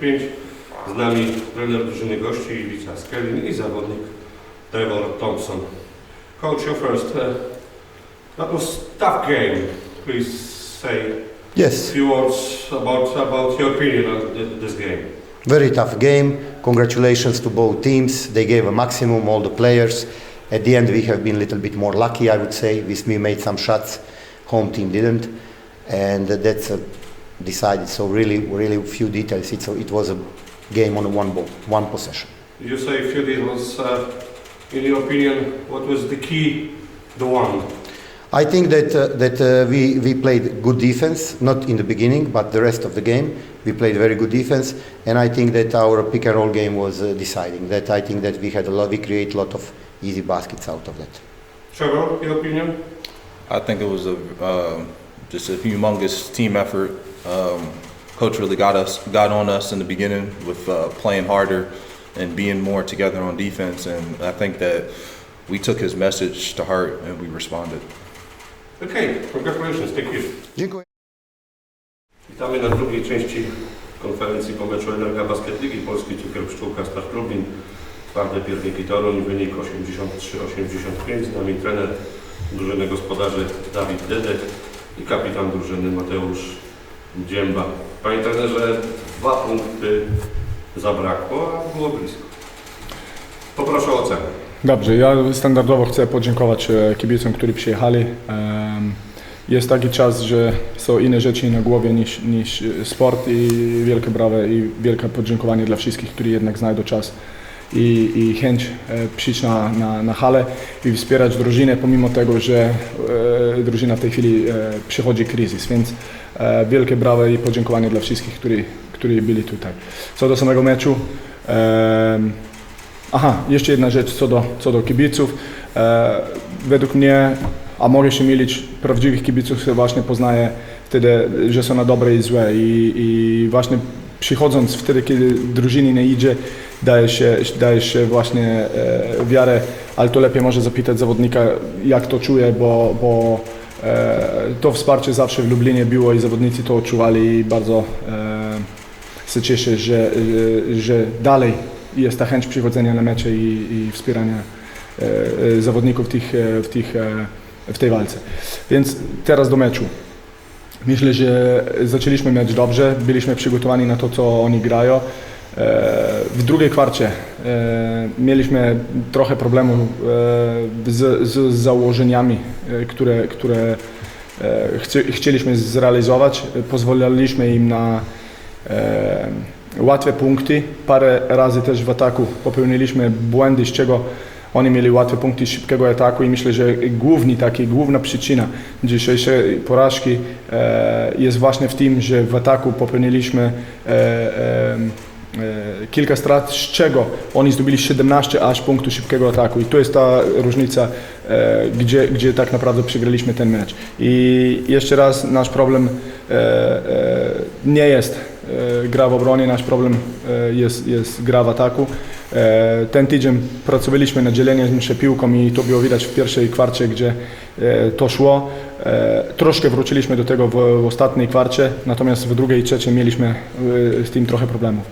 5. Z nami trener drużyny gości Iwica Skelin i zawodnik Trevor Thompson. Coach, you first. Uh, that was tough game. Please say a few words about, about your opinion on th- this game. very tough game. Congratulations to both teams. They gave a maximum, all the players. At the end, we have been a little bit more lucky, I would say. We made some shots, home team didn't, and that's uh, decided. So really, really few details. It's a, it was a game on one ball, one possession. You say a few details. Uh, in your opinion, what was the key, the one? I think that uh, that uh, we we played good defense, not in the beginning, but the rest of the game we played very good defense, and I think that our pick and roll game was uh, deciding. That I think that we had a lot, we create a lot of easy baskets out of that. Trevor, your opinion? I think it was a um just a humongous team effort. Um, coach really got us got on us in the beginning with uh, playing harder and being more together on defense, and I think that we took his message to heart and we responded. Okay, congratulations, thank you. Dziękuję. Witamy na drugiej części konferencji po meczu Energa Basket Ligi Polski Cukier Pszczółka Start Lublin. Twarde pierniki Toruń, wynik 83-85. Z nami trener drużyny gospodarzy Dawid Dedek i kapitan drużyny Mateusz Dzięba. Panie trenerze, dwa punkty zabrakło, a było blisko. Poproszę o ocenę. Dobrze, ja standardowo chcę podziękować e, kibicom, którzy przyjechali. Jest taki czas, że są inne rzeczy na głowie niż, niż e, sport i wielkie brawa i wielkie podziękowanie dla wszystkich, którzy jednak znajdą czas i, i chęć e, przyjść na, na, na halę i wspierać drużynę, pomimo tego, że drużyna w tej chwili przechodzi kryzys, więc wielkie brawa i podziękowanie dla wszystkich, którzy, którzy byli tutaj. Co do samego meczu, Aha, jeszcze jedna rzecz co do, co do kibiców. E, według mnie, a mogę się mylić, prawdziwych kibiców się właśnie poznaje wtedy, że są na dobre i złe. I, i właśnie przychodząc wtedy, kiedy drużynie nie idzie, daje się, daje się właśnie e, wiarę, ale to lepiej może zapytać zawodnika, jak to czuje, bo, bo e, to wsparcie zawsze w Lublinie było i zawodnicy to odczuwali i bardzo e, się cieszę, że, że, że dalej jest ta chęć przychodzenia na mecze i, i wspierania e, e, zawodników w, tych, e, w, tych, e, w tej walce. Więc teraz do meczu. Myślę, że zaczęliśmy mecz dobrze, byliśmy przygotowani na to, co oni grają. E, W drugiej kwarcie e, mieliśmy trochę problemu e, z, z założeniami, które, które chci- chcieliśmy zrealizować. Pozwoliliśmy im na łatwe punkty. Parę razy też w ataku popełniliśmy błędy, z czego oni mieli łatwe punkty szybkiego ataku i myślę, że główny taki, główna przyczyna dzisiejszej porażki jest właśnie w tym, że w ataku popełniliśmy kilka strat, z czego oni zdobyli 17 aż punktów szybkiego ataku i to jest ta różnica, e, gdzie, gdzie tak naprawdę przegraliśmy ten mecz. I jeszcze raz nasz problem e, e, nie jest e, gra w obronie, nasz problem e, jest, jest gra w ataku. E, Ten tydzień pracowaliśmy nad dzieleniem się piłką i to było widać w pierwszej kwarcie, gdzie e, to szło. E, Troszkę wróciliśmy do tego w, ostatniej kwarcie, natomiast w drugiej i trzeciej mieliśmy e, z tym trochę problemów.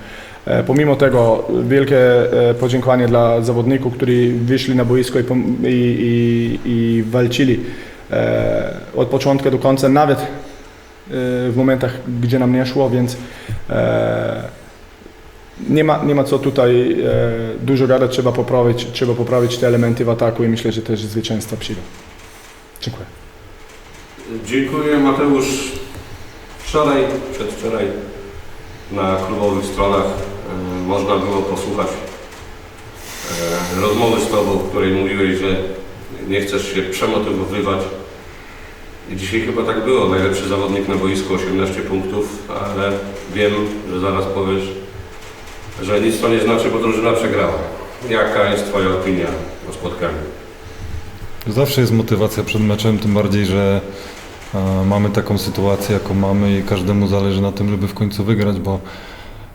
E, Pomimo tego wielkie e, podziękowanie dla zawodników, którzy wyszli na boisko i, i, i, walczyli e, od początku do końca, nawet e, w momentach, gdzie nam nie szło, więc e, nie ma, nie ma co tutaj e, dużo gadać, trzeba poprawić, trzeba poprawić te elementy w ataku i myślę, że też zwycięstwa przyjdą. Dziękuję. Dziękuję Mateusz. Wczoraj, przedwczoraj na klubowych stronach e, można było posłuchać rozmowy z Tobą, w której mówiłeś, że nie chcesz się przemotywowywać. Dzisiaj chyba tak było. Najlepszy zawodnik na boisku 18 punktów, ale wiem, że zaraz powiesz, że nic to nie znaczy, bo drużyna przegrała. Jaka jest Twoja opinia o spotkaniu? Zawsze jest motywacja przed meczem, tym bardziej, że e, mamy taką sytuację, jaką mamy i każdemu zależy na tym, żeby w końcu wygrać, bo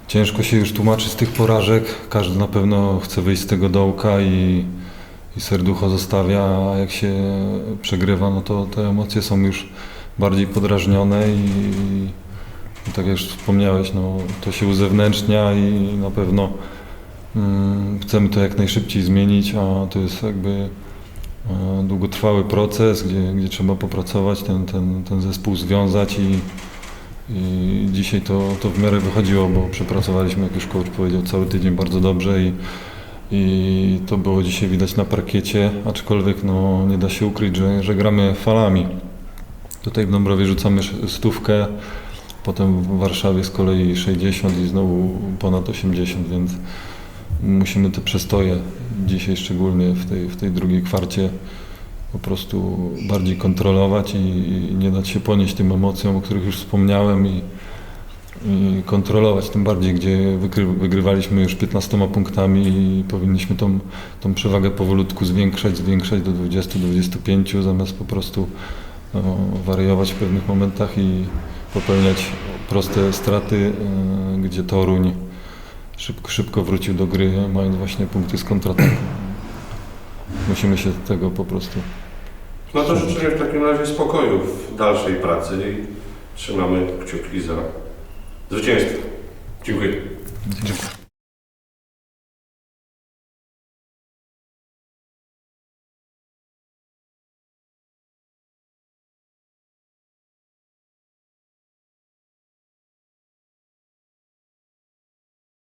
ciężko się już tłumaczy z tych porażek. Każdy na pewno chce wyjść z tego dołka i, i serducho zostawia, a jak się przegrywa, no to te emocje są już bardziej podrażnione i, tak jak już wspomniałeś, no, to się uzewnętrznia i na pewno mm, chcemy to jak najszybciej zmienić, a to jest jakby e, długotrwały proces, gdzie, gdzie trzeba popracować, ten, ten, ten zespół związać i, i dzisiaj to, to w miarę wychodziło, bo przepracowaliśmy, jak już coach powiedział, cały tydzień bardzo dobrze i, i to było dzisiaj widać na parkiecie, aczkolwiek no, nie da się ukryć, że, że gramy falami. Tutaj w Dąbrowie rzucamy stówkę, potem w Warszawie z kolei 60 i znowu ponad 80, więc musimy te przestoje dzisiaj szczególnie w tej, w tej drugiej kwarcie po prostu bardziej kontrolować i, i nie dać się ponieść tym emocjom, o których już wspomniałem i kontrolować, tym bardziej, gdzie wygry, wygrywaliśmy już 15 punktami i powinniśmy tą, tą przewagę powolutku zwiększać, zwiększać do 20-25, zamiast po prostu no, wariować w pewnych momentach i popełniać proste straty, e, gdzie Toruń szybko, szybko wrócił do gry, mając właśnie punkty z kontrataku. Musimy się tego po prostu No to życzę w takim razie spokoju w dalszej pracy i trzymamy kciuki za zwycięstwo. Dziękuję. Dziękuję.